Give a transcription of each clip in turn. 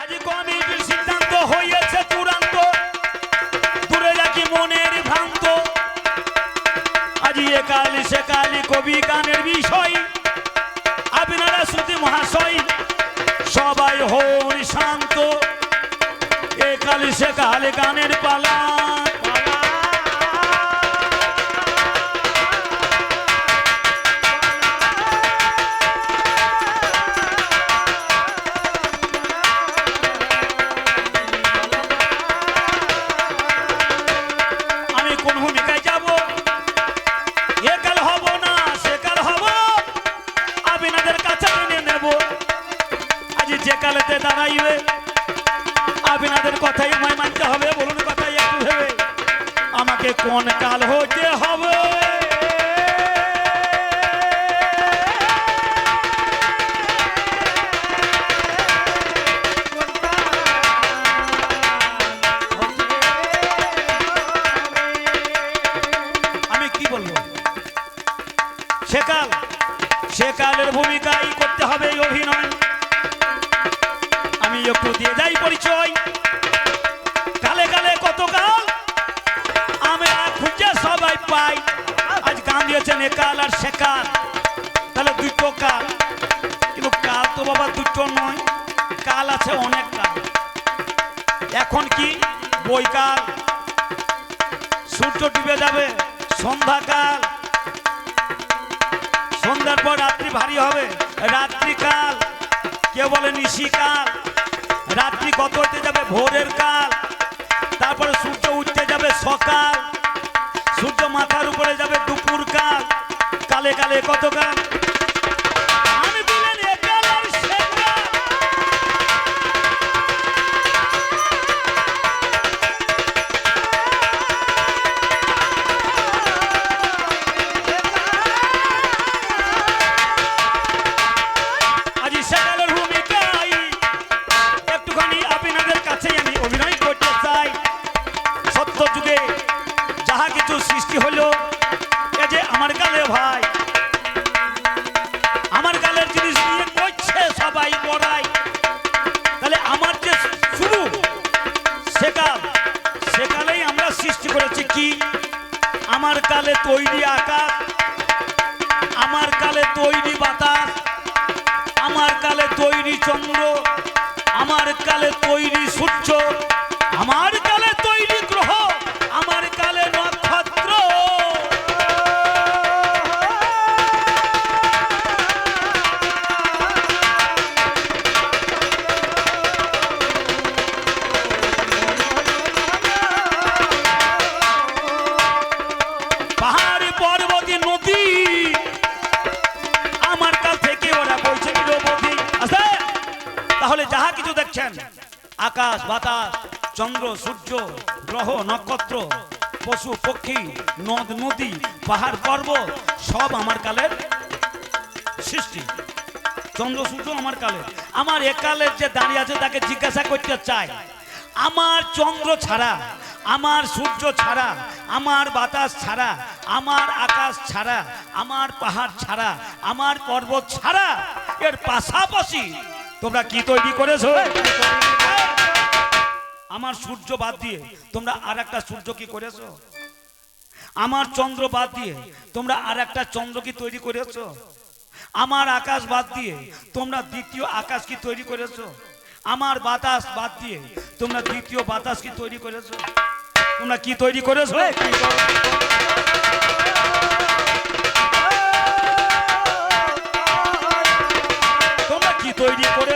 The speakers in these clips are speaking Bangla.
আজ কমিটির সিদ্ধান্ত হয়েছে চূড়ান্ত। দূরে রাখি মনের ভ্রান্ত। আজ এ কালি, সে কালি কবি বিষয়। মহাশয়, সবাই শান্ত। এ কালি, সে কালি গানের পালা। তারপরে সূর্য উঠতে যাবে সকাল। সূর্য মাথার উপরে যাবে দুপুর কাল কালে কালে কত কাল তৈরি চন্দ্র আমার কালে তৈরি সূর্য আমার সূর্য, গ্রহ, নক্ষত্র, পশু, পক্ষী, নদ, নদী, পাহাড়, পর্বত, সব আমার কালের সৃষ্টি। চন্দ্র, সূর্য আমার কালে আমার একালের যে দাঁড়িয়ে আছে তাকে জিজ্ঞাসা করতে চাই। আমার চন্দ্র ছাড়া, আমার সূর্য ছাড়া, আমার বাতাস ছাড়া, আমার আকাশ ছাড়া, আমার পাহাড় ছাড়া, আমার পর্বত ছাড়া, এর পাশাপাশি তোমরা কি তৈরি করেছ? আমার সূর্য বাদ দিয়ে তোমরা আর একটা সূর্য কি করেছ? আমার চন্দ্র বাদ দিয়ে তোমরা আর একটা চন্দ্র কি তৈরি করেছ? আমার আকাশ বাদ দিয়ে তোমরা দ্বিতীয় আকাশ কি তৈরি করেছ? আমার বাতাস বাদ দিয়ে তোমরা দ্বিতীয় বাতাস কি তৈরি করেছ? তোমরা কি তৈরি করেছ? তোমরা কি তৈরি করে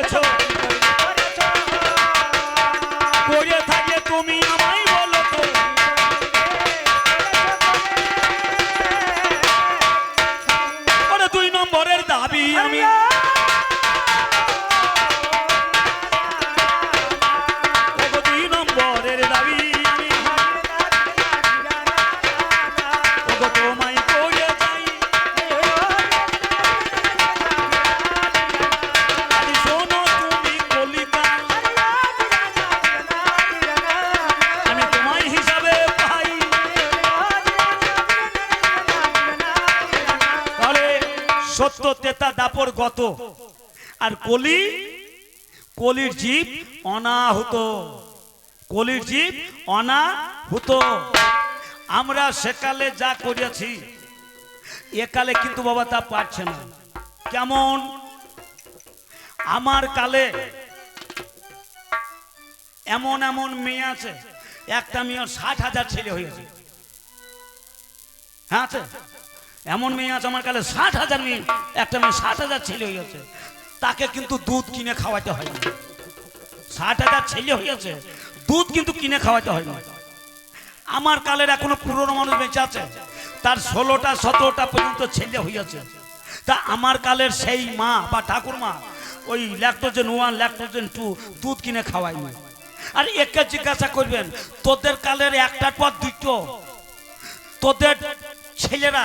আর কলি, কলির জীব অনাহুত। কলির জীব অনাহুত। আমরা সেকালে যা করেছি একালে কিন্তু বাবা তা পারছে না। কেমন? আমার কালে এমন এমন মেয়ে আছে, একটা মেয়ের ষাট হাজার ছেলে হয়েছে। হ্যাঁ আছে? এমন মেয়ে আছে আমার কালে ষাট হাজার মেয়ে, একটা মেয়ে ষাট হাজার ছেলে হয়েছে। তাকে কিন্তু দুধ কিনে খাওয়াতে হয় না। ষাট হাজার ছেলে হয়েছে দুধ কিন্তু কিনে খাওয়াতে হয় না। আমার কালের এখনও পুরনো মানুষ বেঁচে আছে, তার ষোলোটা, সতেরোটা পর্যন্ত ছেলে হইয়াছে। তা আমার কালের সেই মা বা ঠাকুরমা, ওই ল্যাকটোজেন ওয়ান ল্যাকটোজেন টু দুধ কিনে খাওয়াই না আর একে জিজ্ঞাসা করবেন, তোদের কালের একটার পর দুটো তোদের ছেলেরা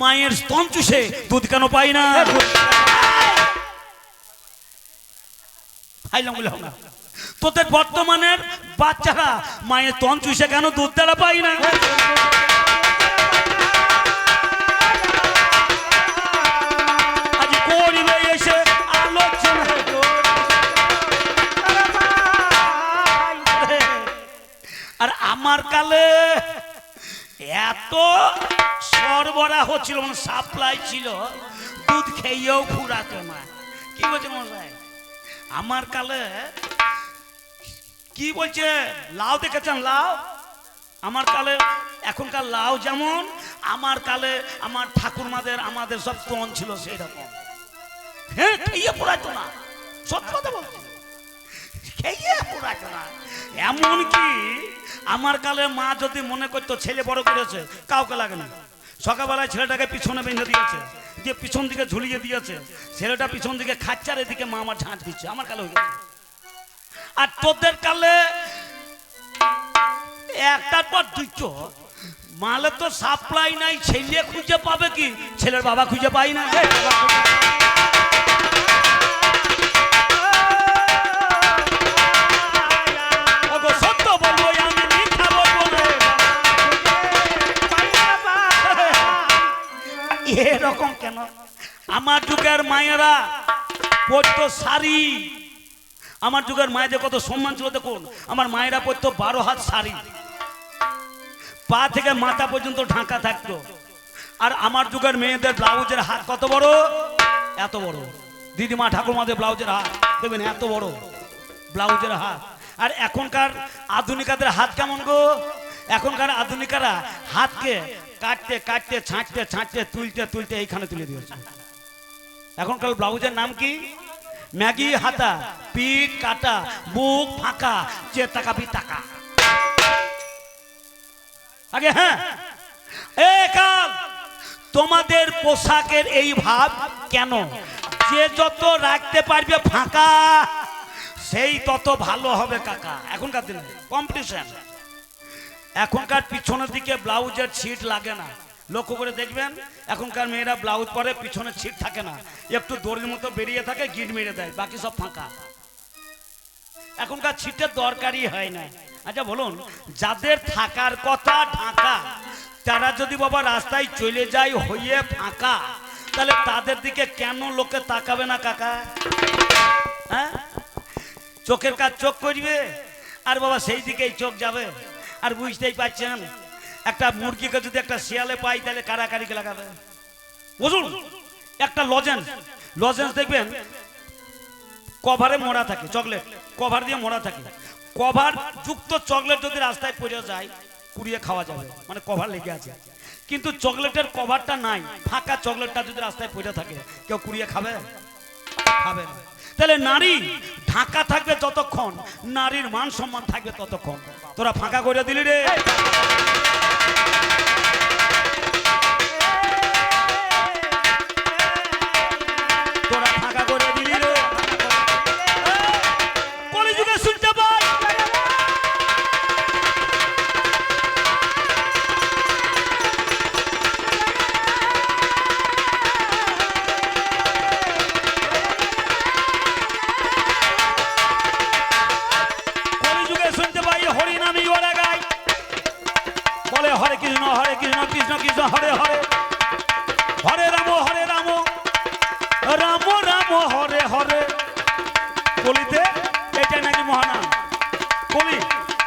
মায়ের স্তন চুষে দুধ কেন পাই না? তোদের বর্তমানের বাচ্চারা, মায়ের তন চুষে কেন দুধ দ্বারা পাই না? আর আমার কালে এত সরবরাহ ছিল মানে সাপ্লাই ছিল, দুধ খেয়েও ফুরাতো না। কি বলছে মশাই আমার কালে কি বলছে? লাউ দেখেছেন লাউ? আমার কালে এখনকার লাউ যেমন, আমার কালে আমার ঠাকুরমাদের, আমাদের সব তন ছিল সেই রকম হ্যাঁ খেয়ে পড়াতো না। সত্য কথা বলছি। খেয়ে পড়াতো না। এমন কি আমার কালে মা যদি মনে করতো, ছেলে বড় করেছে, কাউকে লাগে না সকালবেলায় ছেলেটাকে পিছনে বেঁধে দিয়েছে। দিয়ে পিছন দিকে ঝুলিয়ে দিয়েছে, ছেলেটা পিছন দিকে খাচ্চার এদিকে মা আমার ঝাঁট দিচ্ছে, আমার কালে হয়ে আর তোদের কালে একটার পর দুটো মালে তো সাপ্লাই নাই, ছেলে খুঁজে পাবে কি? ছেলের বাবা খুঁজে পাই না। আমার যুগের মায়েরা পড়তো শাড়ি। আমার যুগের মায়েদের কত সম্মান ছিল, দেখুন, আমার মায়েরা পড়তো বারো হাত শাড়ি। পা থেকে মাথা পর্যন্ত ঢাকা থাকতো। আর আমার যুগের মেয়েদের ব্লাউজের হাত কত বড়? এত বড়। দিদিমা ঠাকুরমাদের ব্লাউজের হাত, দেখবেন এত বড়। ব্লাউজের হাত। আর এখনকার আধুনিকাদের হাত কেমন গো? এখনকার আধুনিকারা হাতকে কাটতে কাটতে, ছাঁটতে ছাঁটতে, তুলতে তুলতে এইখানে তুলে দিয়েছে। এখনকার ব্লাউজের নাম কি? ম্যাগি হাতা, পিঠ কাটা বুক ফাঁকা, যে টাকা বি টাকা। আগে হ্যাঁ। এ কাল তোমাদের পোশাকের এই ভাব কেন? যে যত রাখতে পারবে ফাঁকা, সেই তত ভালো হবে কাকা। এখনকার দিনে কম্পিটিশন এখনকার পিছনের দিকে ব্লাউজের ছিট লাগে না। লক্ষ্য করে দেখবেন, এখনকার মেয়েরা ব্লাউজ পরে পিছনে ছিট থাকে না। একটু দড়ির মতো বেরিয়ে থাকে, গিট মেরে দেয়, বাকি সব ফাঁকা। এখনকার ছিটের দরকারই হয় না। আচ্ছা বলুন, যাদের থাকার কথা ঢাকা, তারা যদি বাবা রাস্তায় চলে যায় হইয়ে ফাঁকা, তাহলে তাদের দিকে কেন লোকে তাকাবে না কাকা? হ্যাঁ? চোখের কাজ চোখ করবে, আর বাবা সেই দিকেই চোখ যাবে, আর বুঝতেই পারছেন? একটা মুরগিকে যদি একটা শিয়ালে পাই, তাহলে কারাকারিকে লাগাবে? বুঝুন, একটা লজেন্স লজেন্স দেখবেন কভারে মোড়া থাকে চকলেট কভার দিয়ে মোড়া থাকে। কভার যুক্ত চকলেট যদি রাস্তায় পড়ে যায়, কুড়িয়ে খাওয়া যাবে মানে কভার লেগে আছে। কিন্তু চকলেটের কভারটা নাই, ফাঁকা চকলেটটা যদি রাস্তায় পড়ে থাকে, কেউ কুড়িয়ে খাবে? খাবে না। তাহলে নারী, ঢাকা থাকবে যতক্ষণ নারীর মান সম্মান থাকবে ততক্ষণ। তোরা ফাঁকা করে দিলি রে।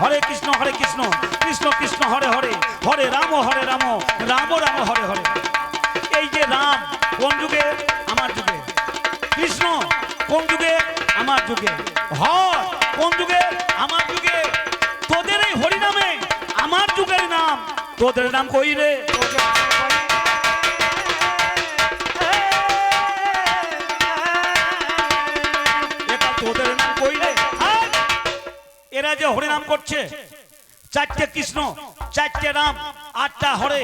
হরে কৃষ্ণ হরে কৃষ্ণ কৃষ্ণ কৃষ্ণ, হরে হরে হরে রাম হরে রাম রাম রাম, হরে হরে। এই যে রাম, কোন যুগে? আমার যুগে। কৃষ্ণ, কোন যুগে? আমার যুগে। হর, কোন যুগে? আমার যুগে। তোদের এই হরিনামে, আমার যুগের নাম। তোদের নাম কই রে? কৃষ্ণ, চারটে রাম, আটটা হরে।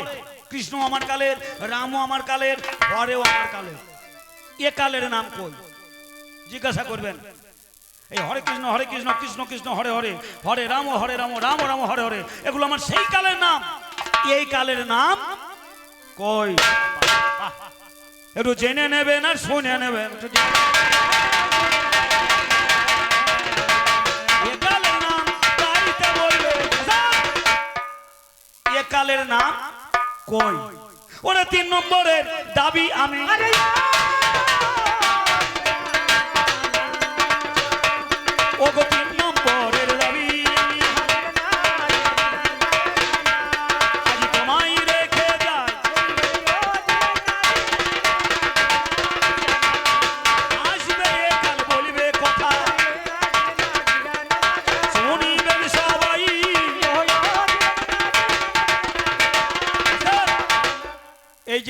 কৃষ্ণ আমার কালের, রামও আমার কালের, হরেও আমার কালের। এ কালের নাম কই? জিজ্ঞাসা করবেন। এই হরে কৃষ্ণ হরে কৃষ্ণ কৃষ্ণ কৃষ্ণ, হরে হরে। হরে রাম হরে রাম রাম রাম, হরে হরে। এগুলো আমার সেই কালের নাম। এই কালের নাম কই? একটু জেনে নেবেন আর শুনে নেবেন। কালের নাম কই? ওরা তিন নম্বরের দাবি আমি। ও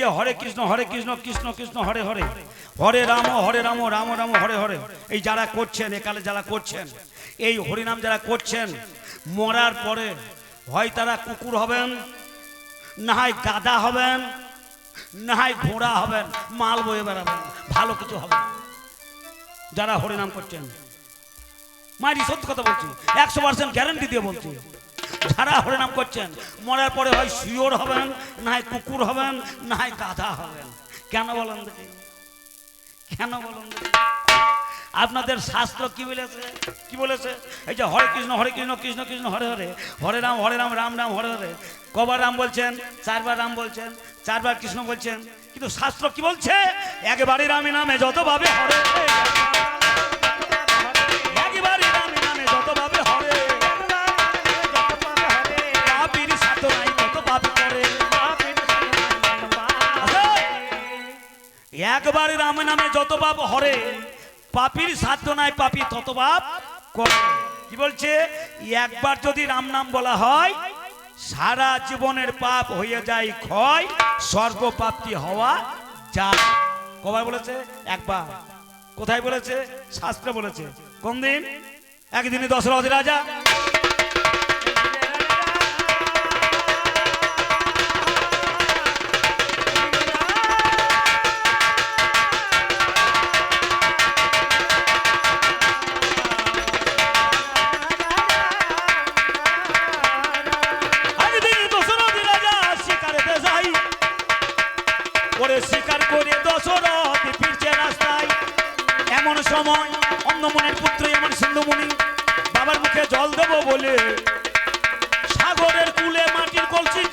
যে হরে কৃষ্ণ হরে কৃষ্ণ কৃষ্ণ কৃষ্ণ, হরে হরে। হরে রাম হরে রাম রাম রাম, হরে হরে। এই যারা করছেন, একালে যারা করছেন, এই হরিনাম যারা করছেন, মরার পরে হয় তারা কুকুর হবেন, না হয় গাদা হবেন, না হয় ঘোড়া হবেন, মাল বয়ে বেড়াবেন, ভালো কিছু হবে। যারা হরিনাম করছেন মায়েরই সত্যি কথা বলছি, একশো পার্সেন্ট গ্যারান্টি দিয়ে বলছি। যারা হরিনাম করছেন। মরার পরে হয় শিওর হবেন, না হয় কুকুর হবেন, না হয় গাধা হবেন। কেন বলেন দেখি? কেন বলেন আপনাদের শাস্ত্র কি বলেছে? কি বলেছে? এই যে হরে কৃষ্ণ হরে কৃষ্ণ কৃষ্ণ কৃষ্ণ, হরে হরে। হরে রাম হরে রাম রাম রাম, হরে হরে। কবার রাম বলছেন, চারবার রাম বলছেন, চারবার কৃষ্ণ বলছেন। কিন্তু শাস্ত্র কি বলছে? একবারই রামে নামে যত ভাবে হরে। একবার রাম নামে যত পাপ হরে, পাপির সাধ্য নাই পাপি তত পাপ করে। কি বলছে? একবার যদি রাম নাম বলা হয়, সারা জীবনের পাপ হয়ে যায় ক্ষয় স্বর্গ প্রাপ্তি হওয়া যায়। কবার বলেছে? একবার। কোথায় বলেছে? শাস্ত্রে বলেছে। কোন দিন একদিনই দশরথ রাজা। সময় অন্নমনের পুত্র আমার সিন্ধুমণি। বাবার মুখে জল দেব বলে সাগরের কুলে মাটির কলসি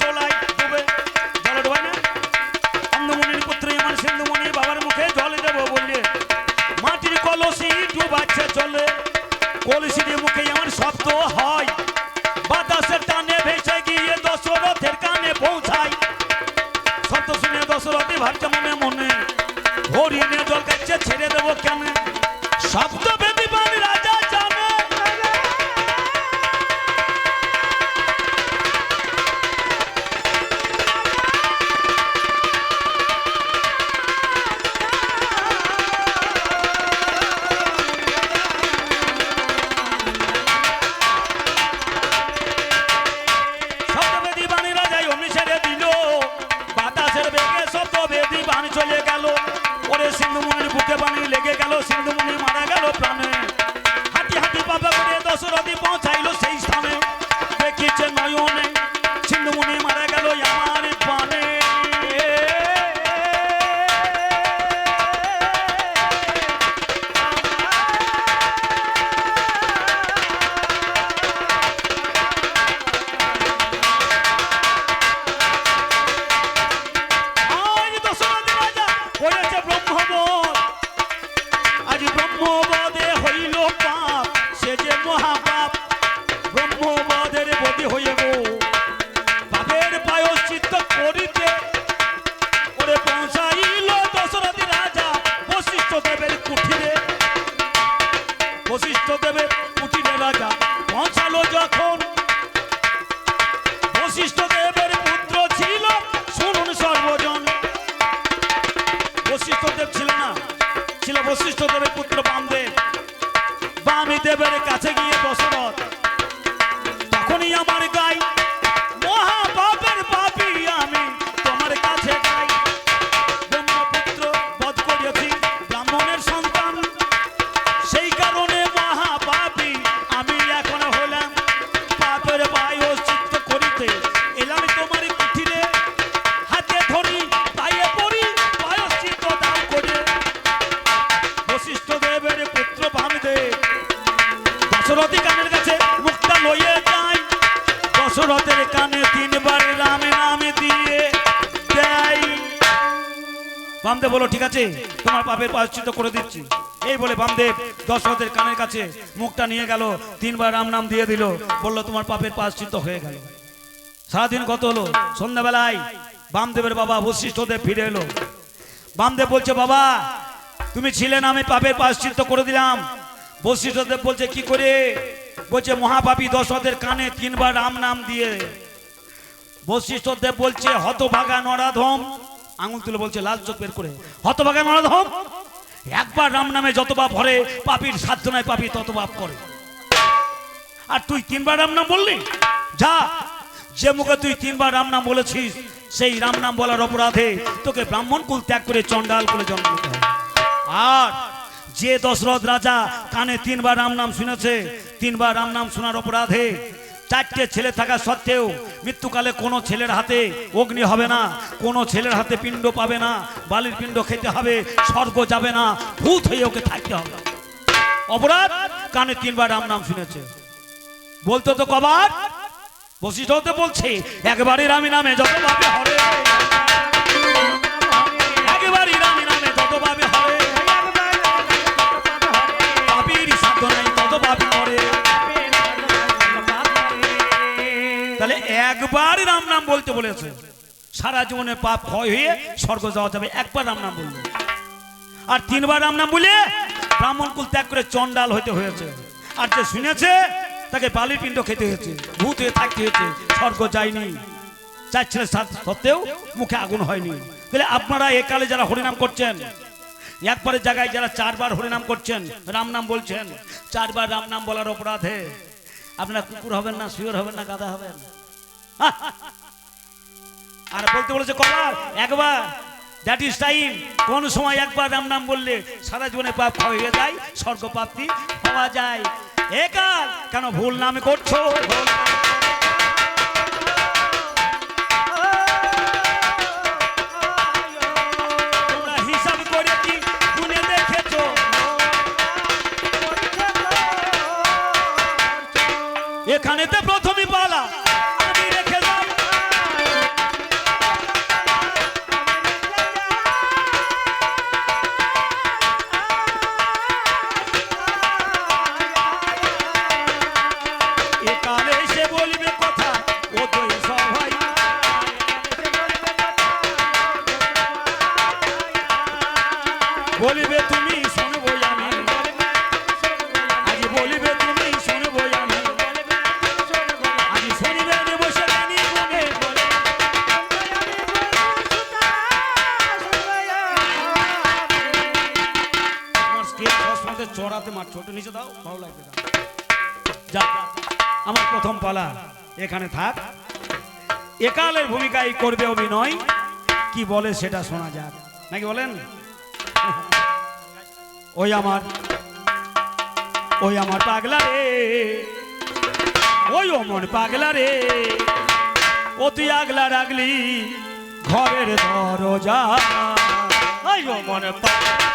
বশিষ্ঠ দেবের পুত্র বামদেব বামী দেবের কাছে পাপের প্রায়শ্চিত্ত করে দিচ্ছি। এই বলে বামদেব দশরথের কানের কাছে মুখটা নিয়ে গেল, তিনবার রাম নাম দিয়ে দিল, বলল, তোমার পাপের প্রায়শ্চিত্ত হয়ে গেল। সারাদিন কত হলো, সন্ধ্যাবেলায় বামদেবের বাবা বশিষ্ঠদেব ফিরে এলো। বামদেব বলছে, বাবা, তুমি ছিলে না, আমি পাপের প্রায়শ্চিত্ত করে দিলাম। বশিষ্ঠদেব বলছে, কি করে? বলছে, মহাপাপী দশরথের কানে তিনবার রাম নাম দিয়ে। বশিষ্ঠদেব বলছে, হতভাগা নরাধম আঙুল তুলে বলছে লাল চোখ বের করে। হতভাগা নরাধম একবার রাম নামে যত বাপ হরে, পাপির সাধ্য নাই পাপি তত বাপ করে। আর তুই তিনবার রাম নাম বললি? যা, যে মুখে তুই তিনবার রাম নাম বলেছিস, সেই রাম নাম বলার অপরাধে তোকে ব্রাহ্মণ কুল ত্যাগ করে চণ্ডাল করে জন্ম আর যে দশরথ রাজা কানে তিনবার রাম নাম শুনেছে, তিনবার রাম নাম শোনার অপরাধে চারটে ছেলে থাকা সত্ত্বেও মৃত্যুকালে কোনো ছেলের হাতে অগ্নি হবে না, কোনো ছেলের হাতে পিণ্ড পাবে না, বালির পিণ্ড খেতে হবে, স্বর্গ যাবে না, ভূত হয়ে ওকে থাকতে হবে। অপরাধ কানে তিনবার রাম নাম শুনেছে। বলতো তো কবার? বশিষ্ঠ হতে বলছে একবারই রামি নামে যত ভাবে হরে। একবার রাম নাম বলতে বলেছে। সারা জীবনে পাপ ক্ষয় হয়ে স্বর্গ যাওয়া যাবে। একবার রাম নাম বললে। আর তিনবার রাম নাম বলে ব্রাহ্মণ কুল ত্যাগ করে চন্ডাল হইতে হয়েছে। আর যে শুনেছে, তাকে বালির পিণ্ড খেতে হয়েছে। ভূত হয়ে থাকতে হয়েছে। স্বর্গ যায়নি। চার ছেলে সাত- সত্ত্বেও মুখে আগুন হয়নি। তাহলে আপনারা একালে যারা হরিনাম করছেন একবারের জায়গায় যারা চারবার হরিনাম করছেন, রাম নাম বলছেন। চারবার রাম নাম বলার অপরাধে আপনারা কুকুর হবেন না শুয়োর হবেন না গাদা হবেন। আর বলতে বলেছে কবার একবার দ্যাট ইজ টাইম কোন সময় একবার রাম নাম বললে সারা জীবনে পাপ হয়ে যায়, স্বর্গ প্রাপ্তি পাওয়া যায়। একাল কেন ভুল নামে করছ? গুনে এখানেতে ছোট নিচে দাও। ভালো লাগবে যা আমার প্রথম পালা। এখানে থাক। একালের ভূমিকায় করবে অভিনয়। কি বলে সেটা শোনা যাক। নাকি বলেন? ওই আমার ওই আমার পাগলা রে। ওই অমন পাগলা রে। ও তুই আগলা রাগলি ঘরের দরজা। ওই অমন পাগলা।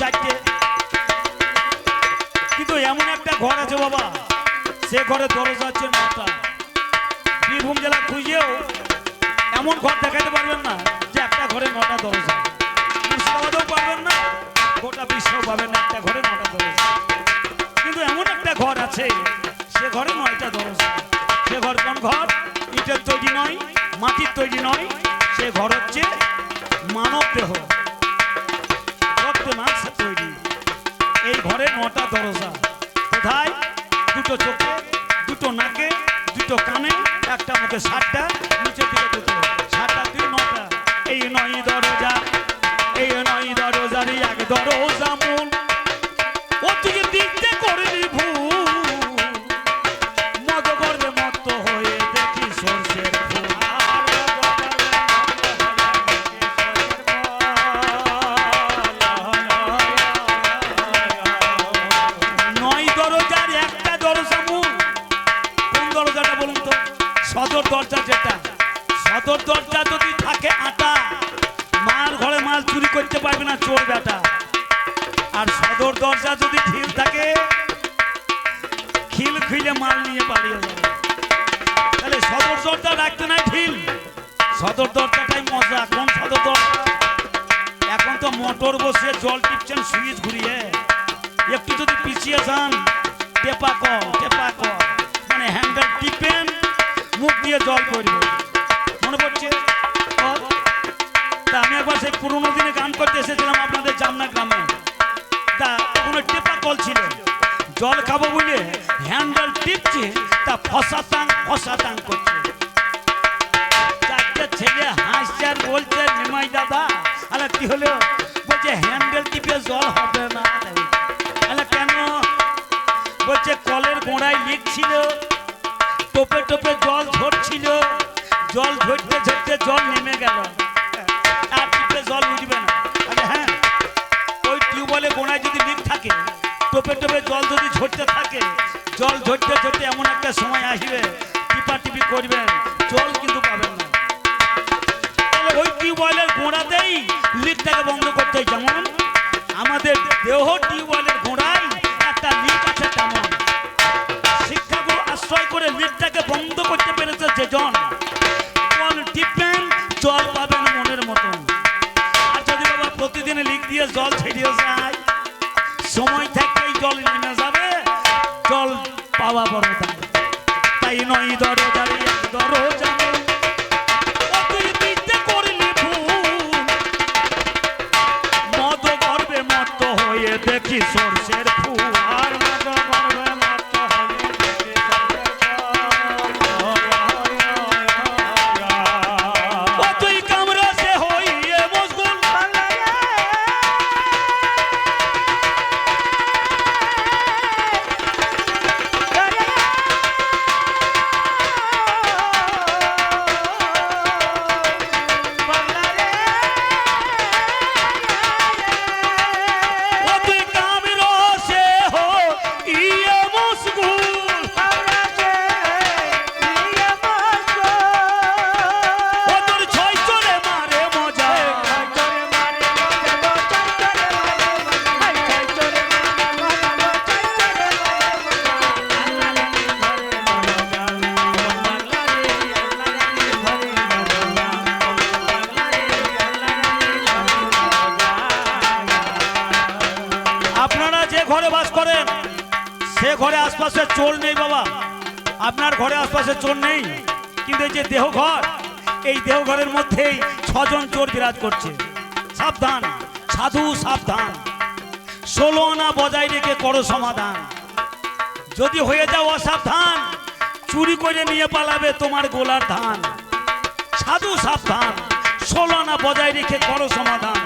চারটে। কিন্তু এমন একটা ঘর আছে বাবা, সে ঘরে দরজা আছে নটা। বীরভূম জেলা খুঁজেও এমন ঘর দেখাতে পারবেন না যে একটা ঘরে নটা দরজা। মুর্শিদাবাদেও পাবেন না, গোটা বিশ্বেও পাবেন একটা ঘরে নটা দরজা। কিন্তু এমন একটা ঘর আছে, সে ঘরে নয়টা দরজা। সে ঘর কোন ঘর? ইটের তৈরি নয়, মাটির তৈরি নয়, সে ঘর হচ্ছে মানব দেহ। রক্তে মাংস তৈরি এই ঘরে নটা দরজা। কোথায়? দুটো চোখে, দুটো নাকে, দুটো কানে, একটা মুখে সাতটা নিচে দিকে দুটো। সাতটা, দুই, নটা। এই নয় দরজা। হ্যান্ডেল টিপছে, তা ফসাতাং ফসাতাং করছে। চারটে ছেলে হাসছে বলছে, নিমাই দাদা, আরে কি হলো? বলছে হ্যান্ডেল টিপে জল হবে না। আরে কেন? বলছে, কলের গোড়ায় লিক টোপে টোপে জল ঝরছিল, জল ঝরতে ঝরতে জল নেমে গেল। আর টিপে জল উঠবে না। আরে হ্যাঁ ওই টিউবওয়েলে গোড়ায় যদি লিক থাকে টোপে টোপে জল যদি ঝরতে থাকে, জল ঝরতে ঝরতে এমন একটা সময় আসবে, টিপা টিপি করবেন, জল কিন্তু পাবেন না। ওই টিউবওয়েলের গোড়াতেই লিকটাকে বন্ধ করতে যেমন আমাদের দেহ টিউবওয়েলের গোড়ায় একটা লিক আছে তেমন। শিক্ষাগুরু আশ্রয় করে লিকটাকে বন্ধ করতে পেরেছে যে জন জল টিপবেন, জল পাবেন মনের মতন। আর যদি বাবা প্রতিদিন লিক দিয়ে জল ছেড়িয়ে যায়, সময় থাকতেই জল নেমে যাবে, জল পাওয়া বড় দায়। তাই নয় দরজারি দাঁড়িয়ে হয়ে দেখি সরষের ফুল। ছজন চোর বিরাজ করছে। সাবধান, সাধু সাবধান। ষোলো আনা বজায় রেখে করো সমাধান। যদি হয়ে যাও অসাবধান, চুরি করে নিয়ে পালাবে তোমার গোলার ধান। সাধু সাবধান, ষোলো আনা বজায় রেখে করো সমাধান।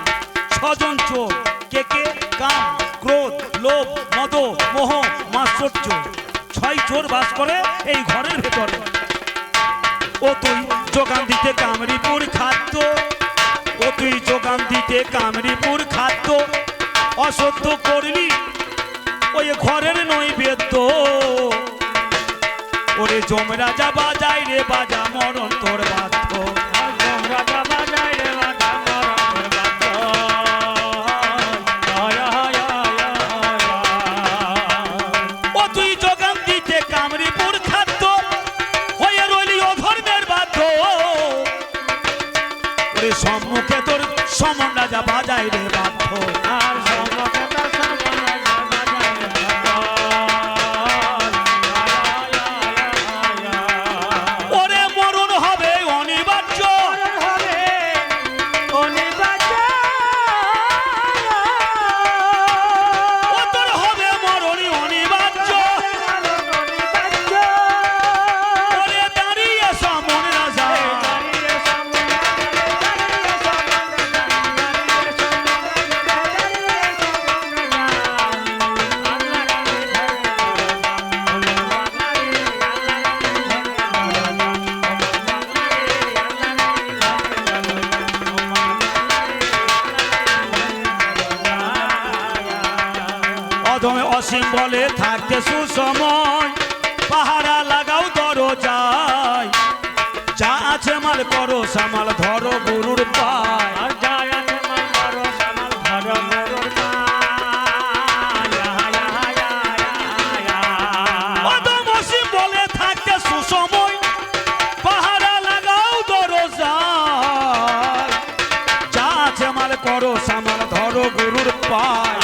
ছজন চোর, কে কে? কাম, ক্রোধ, লোভ, মদ, মোহ মাশ্চর্য ছয় চোর বাস করে এই ঘরের ভেতরে। ও তুই যোগান দিতে কামরিপুর খাদ্য। ও তুই যোগান দিতে কামরিপুর খাদ্য। অসত্য করলি, ওই ঘরের নই বেদ্য ওরে জম রাজা বাজাই রে বাজা মরণ তোর বাধ্য বাজায় রে সুসময় পাহারা লাগাও দরজায়। যা আছে মাল করো সামাল ধরো গুরুর পায়। আর আছে সামাল ধর বলে থাকতে সুসময়। পাহারা লাগাও যা আছে মাল করো সামাল ধরো গুরুর পায়।